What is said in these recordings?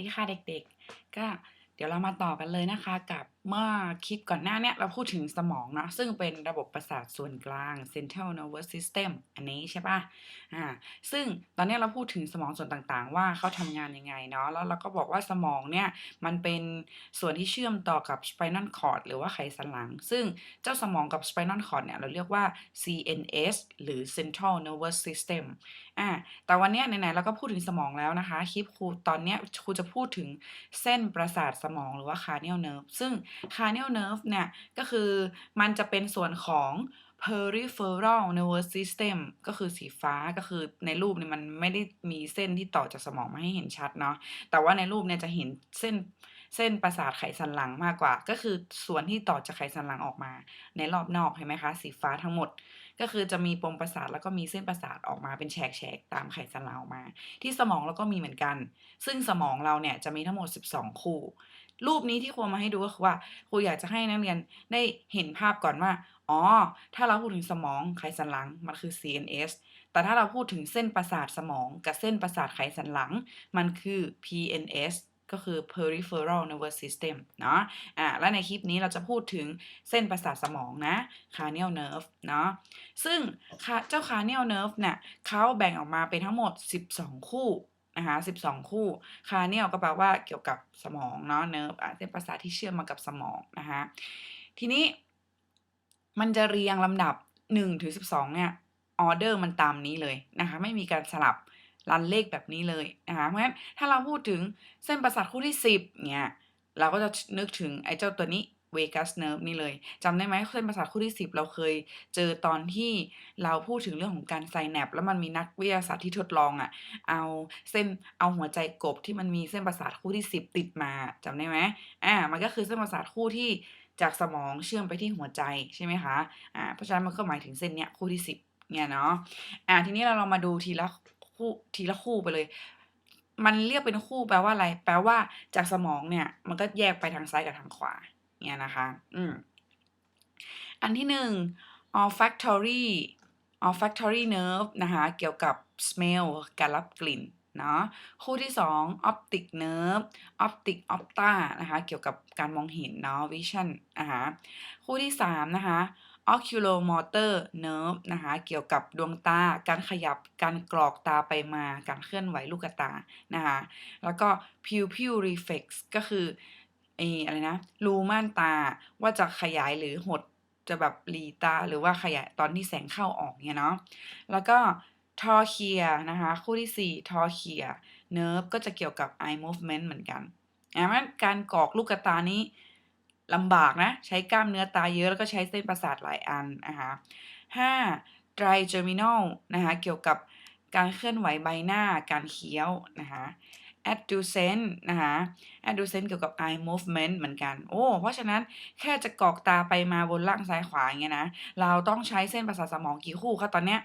ดีค่ะเด็กๆ ก็เดี๋ยวเรามาต่อกันเลยนะคะกับเมื่อคลิปก่อนหน้าเนี้ยเราพูดถึงสมองเนาะซึ่งเป็นระบบประสาทส่วนกลาง Central Nervous System อันนี้ใช่ปะอ่าซึ่งตอนนี้เราพูดถึงสมองส่วนต่างๆ ว่าเขาทำงานยังไงเนาะแล้วเราก็บอกว่าสมองเนี่ยมันเป็นส่วนที่เชื่อมต่อกับ Spinal Cord หรือว่าไขสันหลัง ซึ่งเจ้าสมองกับ Spinal Cord เนี่ยเราเรียกว่า CNS หรือ Central Nervous System อ่าแต่วันนี้ไหนๆเราก็พูดถึงสมองแล้วนะคะคลิปครูตอนเนี้ยครูจะพูดถึงเส้นประสาทสมองหรือว่า cranial nerve ซึ่ง cranial nerve เนี่ย ก็คือมันจะเป็นส่วนของ peripheral nervous system ก็คือสีฟ้าก็คือในรูปเนี่ยมันไม่ได้มีเส้นที่ต่อจากสมองมาให้เห็นชัดเนาะแต่ว่าในรูปเนี่ยจะเห็นเส้นเส้นประสาทไขสันหลังมากกว่า ก็คือส่วนที่ต่อจากไขสันหลังออกมา ในรอบนอกเห็นไหมคะ สีฟ้าทั้งหมด ก็คือจะมีปมประสาทแล้วก็มีเส้นประสาทออกมาเป็นแฉกๆตามไขสันหลังออกมา ที่สมองเราก็มีเหมือนกัน ซึ่งสมองเราเนี่ยจะมีทั้งหมด 12 คู่ รูปนี้ที่ครูมาให้ดูก็คือว่าครูอยากจะให้นักเรียนได้เห็นภาพก่อนว่าอ๋อถ้าเราพูดถึงสมองไขสันหลังมันคือ CNS แต่ถ้าเราพูดถึงเส้นประสาทสมองกับเส้นประสาทไขสันหลัง มันคือ PNS ก็คือ peripheral nervous system เนาะอ่าและในคลิปนี้เราจะพูดถึงเส้นประสาทสมองนะ cranial nerve เนาะซึ่งเจ้า cranial nerve เนี่ยเขาแบ่งออกมาเป็นทั้งหมด 12 คู่นะคะ12 คู่ cranial ก็แปลว่าเกี่ยวกับสมองเนาะ nerve อะเส้นประสาทที่เชื่อมมากับสมองนะคะทีนี้มันจะเรียงลำดับ1ถึง12เนี่ยออเดอร์มันตามนี้เลยนะคะไม่มีการสลับ รันเลขแบบนี้เลยนะคะเพราะฉะนั้นถ้าเราพูดถึงเส้นประสาทคู่ที่ 10เนี่ยเราก็จะนึกถึงไอ้เจ้าตัวนี้เวกัสเนิร์ฟนี่เลยจำได้ไหมเส้นประสาทคู่ที่ 10 เราเคยเจอตอนที่เราพูดถึงเรื่องของการไซแนปแล้วมันมีนักวิทยาศาสตร์ที่ทดลองอะ่ะ เอาเส้นเอาหัวใจกบที่มันมีเส้นประสาทคู่ที่ 10 ติดมาจำได้ไหมอ่ามันก็คือเส้นประสาทคู่ที่จากสมองเชื่อมไปที่หัวใจใช่ไหมคะอ่าเพราะฉะนั้นมันก็หมายถึงเส้นเนี้ยคู่ที่ 10เนี่ยเนาะอ่าทีนี้เราลองมาดูทีละ คู่ทีละคู่ไปเลย มันเรียกเป็นคู่แปลว่าอะไร แปลว่าจากสมองเนี่ย มันก็แยกไปทางซ้ายกับทางขวาเนี่ยนะคะ อืม อันที่หนึ่ง olfactory olfactory nerve นะคะ เกี่ยวกับ smell การรับกลิ่นเนาะคู่ที่สอง optic nerve optic opta นะคะ เกี่ยวกับการมองเห็นเนาะ vision นะคะคู่ที่สามนะคะ oculomotor nerve นะคะเกี่ยวกับดวงตา การขยับ การกรอกตาไปมา การเคลื่อนไหวลูกตานะคะแล้วก็ pupil reflex ก็คือออะไรนะรูม่านตาว่าจะขยายหรือหดจะแบบหลีตาหรือว่าขยายตอนที่แสงเข้าออกเนี่ยเนาะแล้วก็ trachea นะคะคู่ที่4 trachea nerve ก็จะเกี่ยวกับ eye movement เหมือนกันอะการกรอกลูกตานี้ ลำบากนะ ใช้กล้ามเนื้อตาเยอะแล้วก็ใช้เส้นประสาทหลายอันนะคะห้า trigeminal นะคะเกี่ยวกับการเคลื่อนไหวใบหน้าการเคี้ยวนะคะ adducent นะคะ adducent เกี่ยวกับ eye movement เหมือนกัน โอ้ เพราะฉะนั้นแค่จะกอกตาไปมาบนล่างซ้ายขวาอย่างเงี้ยนะ เราต้องใช้เส้นประสาทสมองกี่คู่คะตอนเนี้ย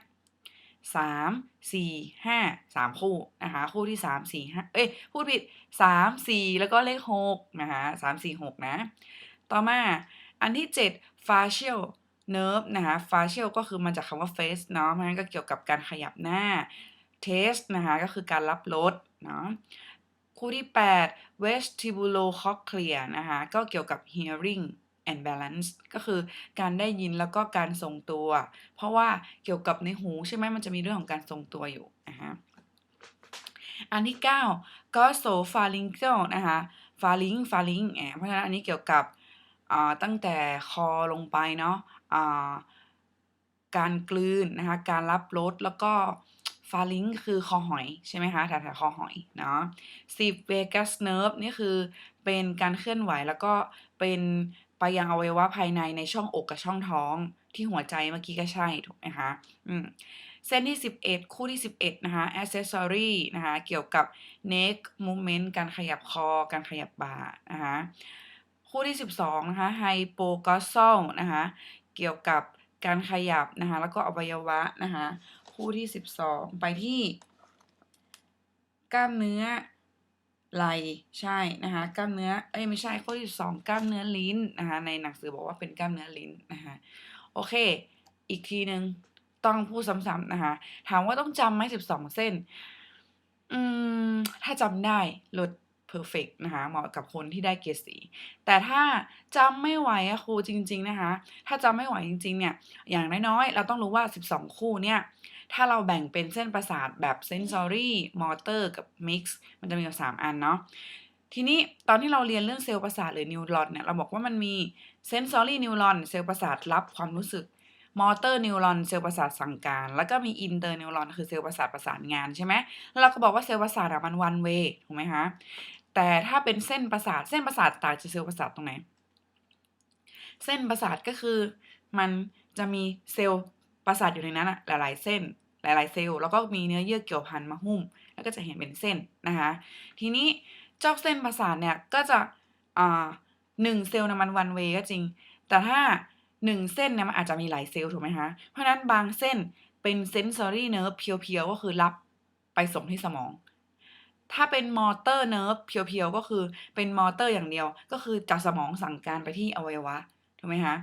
สามสี่ห้าสามคู่นะคะ คู่ที่สามสี่ห้าเอ้ย พูดผิดสามสี่แล้วก็เลขหกนะคะสามสี่หกนะ ต่อมาอันที่เจ็ด facial nerve นะคะ facial ก็คือมาจากคำว่า face เนาะมันก็เกี่ยวกับการขยับหน้า taste นะคะก็คือการรับรสเนาะคู่ที่ 8 vestibulocochlear นะคะก็เกี่ยวกับ hearing and balance ก็คือการได้ยินแล้วก็การทรงตัว เพราะว่าเกี่ยวกับในหูใช่ไหมมันจะมีเรื่องของการทรงตัวอยู่นะคะอันที่ 9 ก็โซฟาลิงเกิลนะคะฟาลิงฟาลิงแเพราะฉะนั้นอันนี้เกี่ยวกับ ตั้งแต่คอลงไปเนาะการกลืนนะคะ การรับรสแล้วก็ฟาลิงคือคอหอยใช่ไหมคะแถวๆคอหอยเนาะสิบเวกัสเนิร์ฟนี่คือเป็นการเคลื่อนไหวแล้วก็เป็นไปยังอวัยวะภายในในช่องอกกับช่องท้องที่หัวใจเมื่อกี้ก็ใช่ถูกไหมคะอืมเส้นที่ 11 คู่ที่ 11 นะคะ accessory นะคะ เกี่ยวกับ neck movement การขยับคอ การขยับบ่านะคะ คู่ที่ 12 นะคะ hypoglossal นะคะเกี่ยวกับการขยับนะคะแล้วก็อวัยวะนะคะคู่ที่ 12 ไปที่ กล้ามเนื้อไหลใช่นะคะกล้ามเนื้อเอ้ยไม่ใช่ข้อที่สองกล้ามเนื้อลิ้นนะคะในหนังสือบอกว่าเป็นกล้ามเนื้อลิ้นนะคะโอเค อีกทีหนึ่งต้องพูดซ้ำๆนะคะถามว่าต้องจำไหมสิบสองเส้น อืม ถ้าจำได้ลด perfect นะคะเหมาะกับคนที่ได้เกรดสีแต่ถ้าจำไม่ไหวอะครูจริง ๆ นะคะ ถ้าจำไม่ไหวจริง ๆ เนี่ย อย่างน้อยๆ เราต้องรู้ว่า 12 คู่เนี่ย ถ้าเราแบ่งเป็นเส้นประสาทแบบ sensory motor กับ mix มันจะมีอยู่3อันเนาะทีนี้ตอนที่เราเรียนเรื่องเซลล์ประสาทหรือนิวรอนเนี่ยเราบอกว่ามันมี sensory neuron เซลล์ประสาทรับความรู้สึก motor neuron เซลล์ประสาทสั่งการ แล้วก็มี inter neuron คือเซลล์ประสาทประสานงานใช่ไหมแล้วเราก็บอกว่าเซลล์ประสาทอะมัน one way ถูกไหมคะแต่ถ้าเป็นเส้นประสาทเส้นประสาทต่างจากเซลล์ประสาทตรงไหน เส้นประสาทก็คือมันจะมีเซลล์ประสาทอยู่ในนั้นอะหลาย ๆ เส้นหลาย ๆ เซลล์แล้วก็มีเนื้อเยื่อเกี่ยวพันมาหุ้ม แล้วก็จะเห็นเป็นเส้นนะคะทีนี้เจ้าเส้นประสาทเนี่ยก็จะอ่าหนึ่งเซลล์นะมัน one way ก็จริง แต่ถ้า หนึ่งเส้นเนี่ยมันอาจจะมีหลายเซลล์ถูกไหมคะ เพราะนั้นบางเส้นเป็น sensory nerve เพียวๆ ก็คือรับไปส่งที่สมอง ถ้าเป็นมอเตอร์เนิร์ฟเพียวๆ ก็คือเป็นมอเตอร์อย่างเดียว ก็คือจากสมองสั่งการไปที่อวัยวะถูกไหมคะ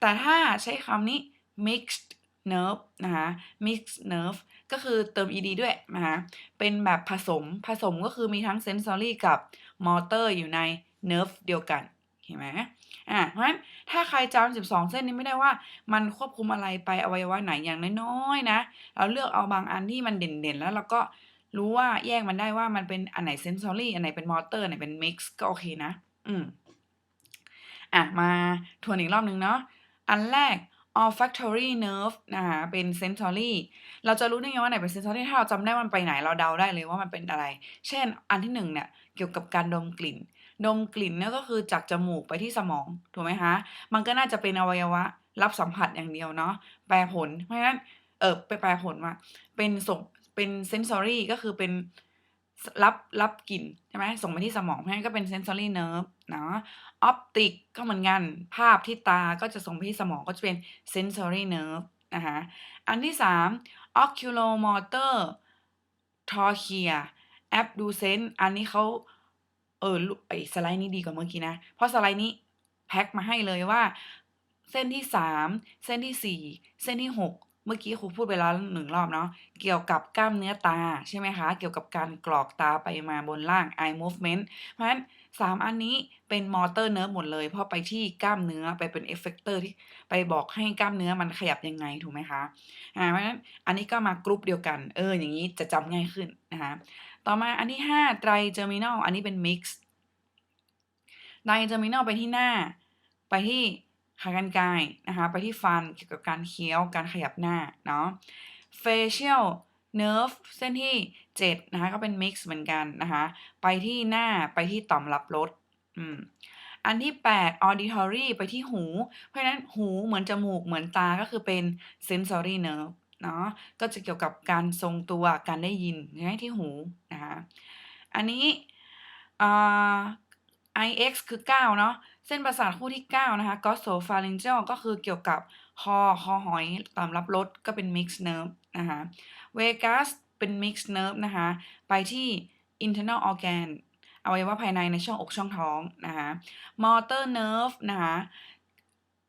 แต่ถ้าใช้คำนี้ mixed nerve นะคะ mixed nerve ก็คือเติม ed ด้วยนะคะเป็นแบบผสมผสมก็คือมีทั้ง sensory กับ motor อยู่ใน nerve เดียวกัน เห็นไหมอ่าเพราะฉะนั้นถ้าใครจำ12เส้นนี้ไม่ได้ว่า มันควบคุมอะไรไปอวัยวะไหนอย่างน้อยๆนะ เราเลือกเอาบางอันที่มันเด่นๆ แล้วเราก็รู้ว่าแยกมันได้ว่ามันเป็นอันไหน sensory อันไหนเป็น motor อันไหนเป็น mix ก็โอเคนะ อืมอะมาทวนอีกรอบหนึ่งเนาะอันแรก olfactory nerve นะคะเป็น sensory เราจะรู้ได้ไงว่าไหนเป็น sensory ถ้าเราจำได้มันไปไหนเราเดาได้เลยว่ามันเป็นอะไร เช่นอันที่หนึ่งเนี่ยเกี่ยวกับการดมกลิ่น ดมกลิ่นเนี่ยก็คือจากจมูกไปที่สมองถูกไหมคะมันก็น่าจะเป็นอวัยวะรับสัมผัสอย่างเดียวเนาะแปลผล เพราะฉะนั้นเออไปแปลผลว่าเป็นส่งเป็น sensory ก็คือเป็นรับรับกลิ่นใช่ไหมส่งไปที่สมองเพราะฉะนั้นก็เป็น sensory nerve เนาะ optic ก็เหมือนกัน ภาพที่ตาก็จะส่งไปที่สมองก็จะเป็น sensory nerve นะคะอันที่3 oculomotor trachea abducens อันนี้เขา เออไอสไลด์นี้ดีกว่าเมื่อกี้นะ เพราะสไลด์นี้แพ็กมาให้เลยว่า เส้นที่3เส้นที่4เส้นที่6เมื่อกี้ครูพูดไปแล้วหนึ่งรอบเนาะเกี่ยวกับกล้ามเนื้อตาใช่ไหมคะ เกี่ยวกับการกรอกตาไปมาบนล่าง eye movement เพราะฉะนั้น3อันนี้เป็น motor nerve หมดเลย เพราะไปที่กล้ามเนื้อไปเป็น effector ที่ไปบอกให้กล้ามเนื้อมันขยับยังไงถูกไหมคะอ่าเพราะฉะนั้นอันนี้ก็มากรุ๊ปเดียวกัน เอออย่างนี้จะจำง่ายขึ้นนะคะ ต่อมาอันที่5 trigeminal อันนี้เป็น mix trigeminal ไปที่หน้า ไปที่ขากรรไกรนะคะ ไปที่ฟันเกี่ยวกับการเคี้ยวการขยับหน้าเนาะ facial nerve เส้นที่ 7 นะคะ ก็เป็น mix เหมือนกันนะคะ ไปที่หน้าไปที่ต่อมรับรสอืมอันที่ 8 auditory ไปที่หู เพราะฉะนั้นหูเหมือนจมูกเหมือนตาก็คือเป็น sensory nerve เนาะก็จะเกี่ยวกับการทรงตัวการได้ยินใช่ไหมที่หูนะคะอันนี้อ่า ix คือ 9 เนาะเส้นประสาทคู่ที่ 9 นะคะ glossopharyngeal ก็คือเกี่ยวกับคอคอหอยต่อมรับรสก็เป็น mixed nerve นะคะ vagus เป็น mixed nerve นะคะ ไปที่ internal organ อวัยวะภายในในช่องอกช่องท้องนะคะ motor nerve นะคะ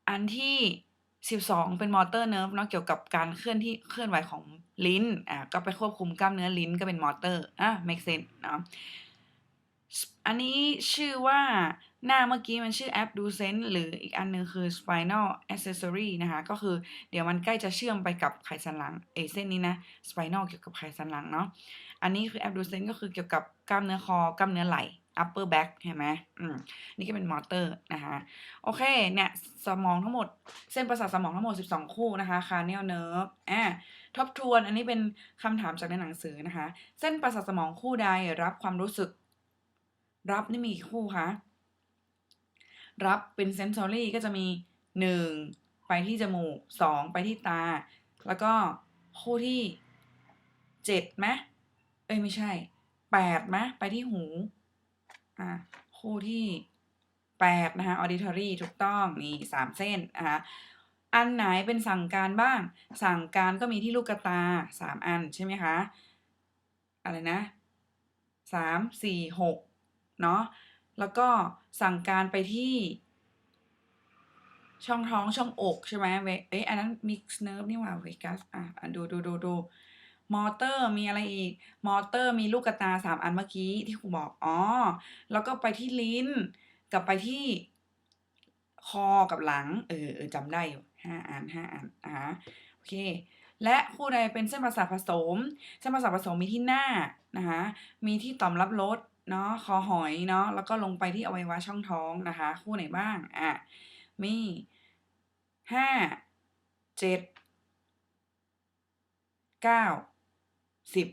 อันที่ 12 เป็น motor nerve เนาะเกี่ยวกับการเคลื่อนที่เคลื่อนไหวของลิ้นอ่าก็ไปควบคุมกล้ามเนื้อลิ้นก็เป็น motor อา make sense เนาะอันนี้ชื่อว่าหน้าเมื่อกี้มันชื่อ abducens หรืออีกอันหนึ่งคือ spinal accessory นะคะ ก็คือเดี๋ยวมันใกล้จะเชื่อมไปกับไขสันหลังไอ้เส้นนี้นะ spinal เกี่ยวกับไขสันหลังเนาะอันนี้คือ abducens ก็คือเกี่ยวกับกล้ามเนื้อคอกล้ามเนื้อไหล่ upper back เห็นไหมอืมนี่ก็เป็น motor นะคะโอเคเนี่ยสมองทั้งหมดเส้นประสาทสมองทั้งหมด 12 คู่นะคะ cranial nerve อาทบทวนอันนี้เป็นคำถามจากในหนังสือนะคะ เส้นประสาทสมองคู่ใดรับความรู้สึก รับนี่มีกี่คู่คะรับเป็น sensory ก็จะมี 1 ไปที่จมูก 2 ไปที่ตา แล้วก็คู่ที่7ไหมเอ๊ยไม่ใช่8ไหมไปที่หู อ่าคู่ที่8นะคะ auditory ถูกต้องนี่3เส้นนะคะอันไหนเป็นสั่งการบ้าง สั่งการก็มีที่ลูกตา3อันใช่ไหมคะอะไรนะ3 4 6เนาะแล้วก็สั่งการไปที่ ช่องท้องช่องอกใช่ไหมเวเอ๊ะอันนั้น mixed nerve นี่หว่า vagus อ่าอ่าดูดูดูดู มอเตอร์มีอะไรอีก มอเตอร์มีลูกกระตาสามอันเมื่อกี้ที่ครูบอกอ๋อแล้วก็ไปที่ลิ้น กับไปที่คอกับหลังเออเออจำได้อยู่ห้าอันห้าอันอ่าโอเค และคู่ใดเป็นเส้นประสาทผสม เส้นประสาทผสมมีที่หน้านะคะมีที่ต่อมรับรสเนาะคอหอยเนาะแล้วก็ลงไปที่อวัยวะช่องท้องนะคะ คู่ไหนบ้างอะมีห้าเจ็ดเก้า สิบ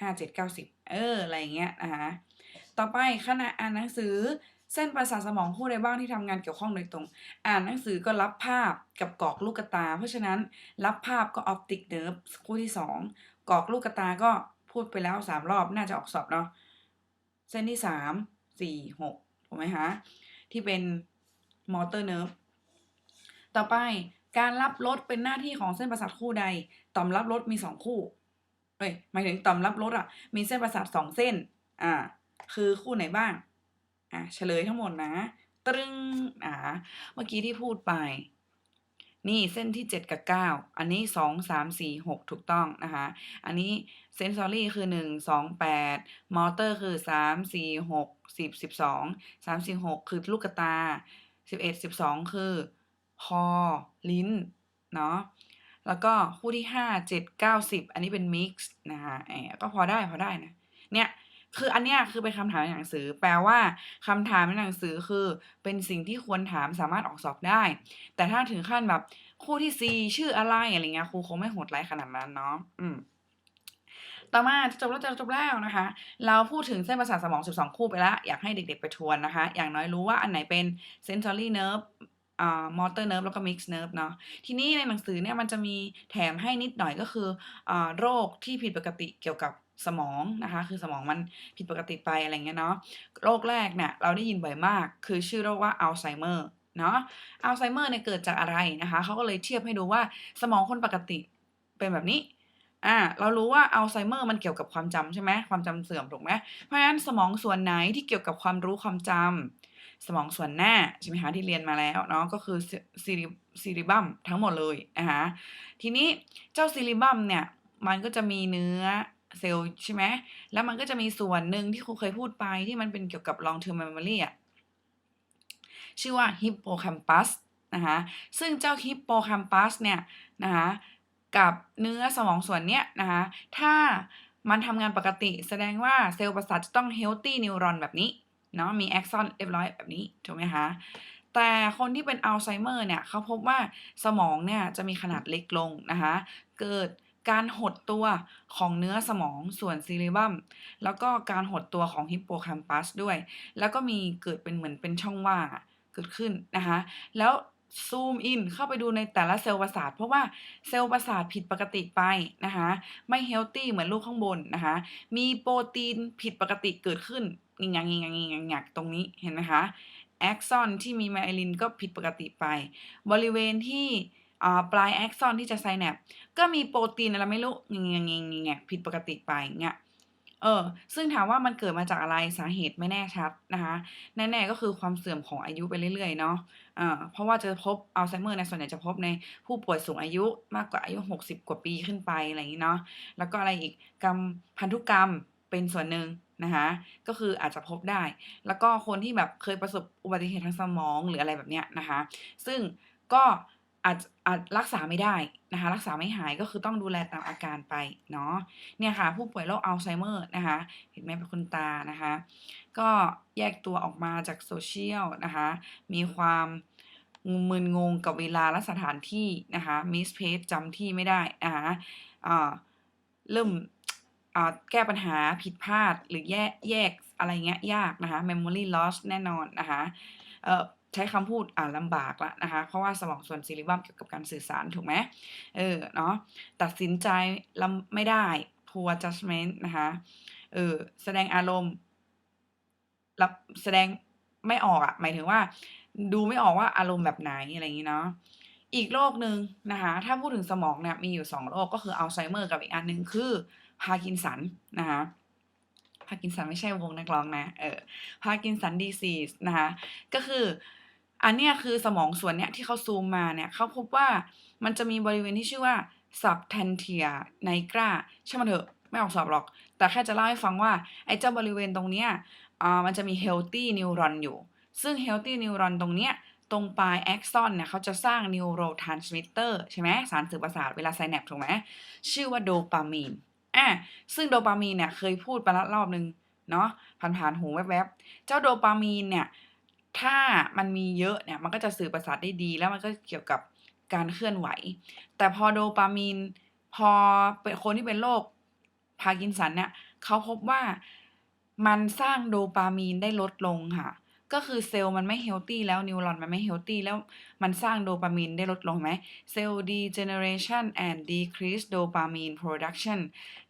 ห้าเจ็ดเก้าสิบเอออะไรเงี้ยนะคะต่อไปขณะอ่านหนังสือเส้นประสาทสมองคู่ใดบ้างที่ทำงานเกี่ยวข้องโดยตรง อ่านหนังสือก็รับภาพกับกรอกลูกตา เพราะฉะนั้นรับภาพก็ optic nerve คู่ที่สองกรอกลูกตาก็พูดไปแล้วสามรอบน่าจะออกสอบเนาะเส้นที่สามสี่หกถูกไหมคะที่เป็น motor nerve ต่อไปการรับรสเป็นหน้าที่ของเส้นประสาทคู่ใด ต่อมรับรสมีสองคู่ เอ้ยหมายถึงต่อมรับรสอะ มีเส้นประสาทสองเส้น อ่า คือคู่ไหนบ้าง อะเฉลยทั้งหมดนะ ตรึงอ่า เมื่อกี้ที่พูดไป นี่เส้นที่เจ็ดกับเก้าอันนี้สองสามสี่หกถูกต้องนะคะ อันนี้เซนซอรี่คือหนึ่งสองแปดมอเตอร์คือสามสี่หกสิบสิบสองสามสี่หกคือลูกตาสิบเอ็ดสิบสองคือคอลิ้น เนาะ แล้วก็คู่ที่ห้าเจ็ดเก้าสิบอันนี้เป็นมิกซ์นะคะแอบก็พอได้พอได้นะ เนี่ยคืออันเนี้ยคือเป็นคำถามในหนังสือ แปลว่าคำถามในหนังสือคือเป็นสิ่งที่ควรถามสามารถออกสอบได้ แต่ถ้าถึงขั้นแบบคู่ที่ C ชื่ออะไรอะไรเงี้ยครูคงไม่โหดร้ายขนาดนั้นเนาะอืมต่อมาจะจบแล้วจะจบแล้วนะคะ เราพูดถึงเส้นประสาทสมอง 12 คู่ไปแล้ว อยากให้เด็กๆไปทวนนะคะ อย่างน้อยรู้ว่าอันไหนเป็น sensory nerve มอ่า motor nerve แล้วก็ mixed nerve เนาะทีนี้ในหนังสือเนี่ยมันจะมีแถมให้นิดหน่อยก็คืออโรคที่ผิดปกติเกี่ยวกับสมองนะคะ คือสมองมันผิดปกติไปอะไรเงี้ยเนาะโรคแรกเนี่ยเราได้ยินบ่อยมาก คือชื่อโรคว่าอัลไซเมอร์เนาะอัลไซเมอร์เนี่ยเกิดจากอะไรนะคะเขาก็เลยเทียบให้ดูว่าสมองคนปกติเป็นแบบนี้อ่าเรารู้ว่าอัลไซเมอร์มันเกี่ยวกับความจำใช่ไหมความจำเสื่อมถูกไหมเพราะฉะนั้นสมองส่วนไหนที่เกี่ยวกับความรู้ความจำ สมองส่วนหน้าใช่ไหมคะที่เรียนมาแล้วเนาะก็คือซิริซิริบัมทั้งหมดเลยนะคะทีนี้เจ้าซิริบัมเนี่ยมันก็จะมีเนื้อเซลล์ใช่ไหมแล้วมันก็จะมีส่วนหนึ่งที่ครูเคยพูดไปที่มันเป็นเกี่ยวกับ long term memory อะชื่อว่าฮิปโปแคมปัสนะคะซึ่งเจ้าฮิปโปแคมปัสเนี่ยนะคะกับเนื้อสมองส่วนเนี้ยนะคะถ้ามันทำงานปกติแสดงว่าเซลล์ประสาทจะต้องเฮลตี้นิวรอนแบบนี้ เนาะมีแอ็กซอนเรียบร้อยแบบนี้ถูกไหมคะแต่คนที่เป็นอัลไซเมอร์เนี่ยเขาพบว่าสมองเนี่ยจะมีขนาดเล็กลงนะคะเกิดการหดตัวของเนื้อสมองส่วนซีเรบัมแล้วก็การหดตัวของฮิปโปแคมปัสด้วย แล้วก็มีเกิดเป็นเหมือนเป็นช่องว่างเกิดขึ้นนะคะแล้วซูมอินเข้าไปดูในแต่ละเซลล์ประสาท เพราะว่าเซลล์ประสาทผิดปกติไปนะคะไม่เฮลตี้เหมือนลูกข้างบนนะคะมีโปรตีนผิดปกติเกิดขึ้น งิงงังงิงงังงิงงังงักตรงนี้เห็นไหมคะแอ็กซอนที่มีไมเอลินก็ผิดปกติไป บริเวณที่ปลายแอ็กซอนที่จะไซแนปก็มีโปรตีนอะไรไม่รู้งิงงังงิงงังงักผิดปกติไปเงี้ยเออ ซึ่งถามว่ามันเกิดมาจากอะไรสาเหตุไม่แน่ชัดนะคะ แน่ๆก็คือความเสื่อมของอายุไปเรื่อยๆเนาะอ่าเพราะว่าจะพบอัลไซเมอร์ในส่วนใหญ่จะพบในผู้ป่วยสูงอายุมากกว่าอายุ 60 กว่าปีขึ้นไปอะไรอย่างนี้เนาะ แล้วก็อะไรอีกกรรมพันธุกรรมเป็นส่วนหนึ่ง นะคะก็คืออาจจะพบได้ แล้วก็คนที่แบบเคยประสบอุบัติเหตุทางสมองหรืออะไรแบบเนี้ยนะคะ ซึ่งก็อาจอาจรักษาไม่ได้นะคะรักษาไม่หายก็คือต้องดูแลตามอาการไปเนาะเนี่ยค่ะ ผู้ป่วยโรคอัลไซเมอร์นะคะ เห็นไหมเป็นคุณตานะคะ ก็แยกตัวออกมาจากโซเชียลนะคะ มีความมึนงงกับเวลาและสถานที่นะคะมิสเพจจำที่ไม่ได้นะคะเริ่ม แก้ปัญหาผิดพลาดหรือแยกแยกอะไรเงี้ยยากนะคะ memory loss แน่นอนนะคะใช้คำพูดอ่านลำบากละนะคะ เพราะว่าสมองส่วนซีริบัมเกี่ยวกับการสื่อสารถูกไหมเออเนาะตัดสินใจลำไม่ได้ poor judgment นะคะเออแสดงอารมณ์รับแสดงไม่ออกอะหมายถึงว่า ดูไม่ออกว่าอารมณ์แบบไหนอะไรอย่างนี้เนาะอีกโรคหนึ่งนะคะ ถ้าพูดถึงสมองเนี่ยมีอยู่สองโรคก็คืออัลไซเมอร์กับอีกอันหนึ่งคือ พากินสันนะคะพากินสันไม่ใช่วงนักร้องนะ เออพากินสันดีซีสนะคะ ก็คืออันเนี้ยคือสมองส่วนเนี้ยที่เขาซูมมาเนี่ยเขาพบว่ามันจะมีบริเวณที่ชื่อว่า substantia nigra ช่มันเถอะ ไม่ออกสอบหรอก แต่แค่จะเล่าให้ฟังว่า ไอ้เจ้าบริเวณตรงเนี้ยอ่ามันจะมี healthy neuron อยู่ ซึ่ง healthy neuron ตรงเนี้ยตรงปลาย axon เนี่ยเขาจะสร้าง neurotransmitter ใช่ไหมสารสื่อประสาทเวลาไซแนปถูกไหมชื่อว่าโดปามีน อะซึ่งโดปามีนเนี่ยเคยพูดไปแล้วรอบนึงเนาะผ่านๆหูแวบๆ เจ้าโดปามีนเนี่ยถ้ามันมีเยอะเนี่ยมันก็จะสื่อประสาทได้ดี แล้วมันก็เกี่ยวกับการเคลื่อนไหว แต่พอโดปามีนพอเป็นคนที่เป็นโรคพาร์กินสันเนี่ยเขาพบว่ามันสร้างโดปามีนได้ลดลงค่ะ ก็คือเซลล์มันไม่เฮลตี้แล้วนิวรอนมันไม่เฮลตี้แล้วมันสร้างโดปามีนได้ลดลงไหมเซลล์ degeneration and decrease dopamine production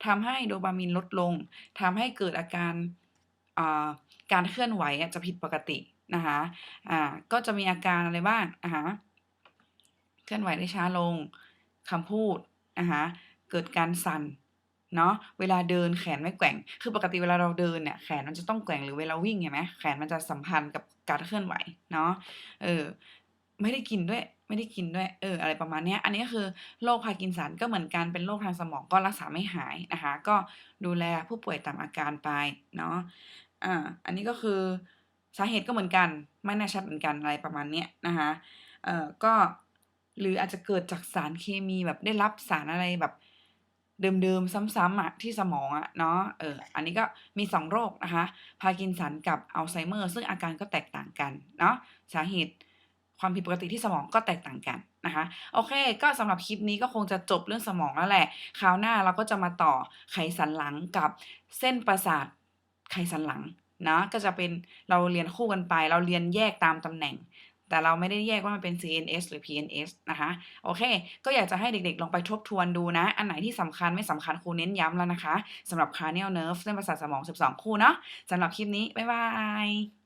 ทำให้โดปามีนลดลงทำให้เกิดอาการาการเคลื่อนไหวจะผิดปกตินะคะอ่าก็จะมีอาการอะไรบ้างอ่าฮะเคลื่อนไหวได้ช้าลงคำพูดนะคะเกิดการสั่น เนาะเวลาเดินแขนไม่แกว่ง คือปกติเวลาเราเดินเนี่ยแขนมันจะต้องแกว่งหรือเวลาวิ่งเห็นไหมแขนมันจะสัมพันธ์กับการเคลื่อนไหวเนาะเออไม่ได้กินด้วยไม่ได้กินด้วยเอออะไรประมาณนี้อันนี้ก็คือโรคพาร์กินสันก็เหมือนกันเป็นโรคทางสมองก็รักษาไม่หายนะคะ ก็ดูแลผู้ป่วยตามอาการไปเนาะอ่าอันนี้ก็คือสาเหตุก็เหมือนกัน ไม่น่าชัดเหมือนกันอะไรประมาณนี้นะคะเออก็หรืออาจจะเกิดจากสารเคมีแบบได้รับสารอะไรแบบ เดิมๆ ซ้ำๆอะที่สมองอะเนาะเอออันนี้ก็มี 2 โรคนะคะพาร์กินสันกับอัลไซเมอร์ซึ่งอาการก็แตกต่างกันเนาะสาเหตุความผิดปกติที่สมองก็แตกต่างกันนะคะโอเค ก็สำหรับคลิปนี้ก็คงจะจบเรื่องสมองแล้วแหละคราวหน้าเราก็จะมาต่อไขสันหลังกับเส้นประสาทไขสันหลังนะก็จะเป็นเราเรียนคู่กันไป เราเรียนแยกตามตำแหน่ง แต่เราไม่ได้แยกว่ามันเป็น CNS หรือ PNS นะคะ โอเค ก็อยากจะให้เด็กๆ ลองไปทบทวนดูนะ อันไหนที่สำคัญไม่สำคัญครูเน้นย้ำแล้วนะคะสำหรับ cranial nerve เส้นประสาทสมอง 12 คู่เนาะสำหรับคลิปนี้ บ๊ายบาย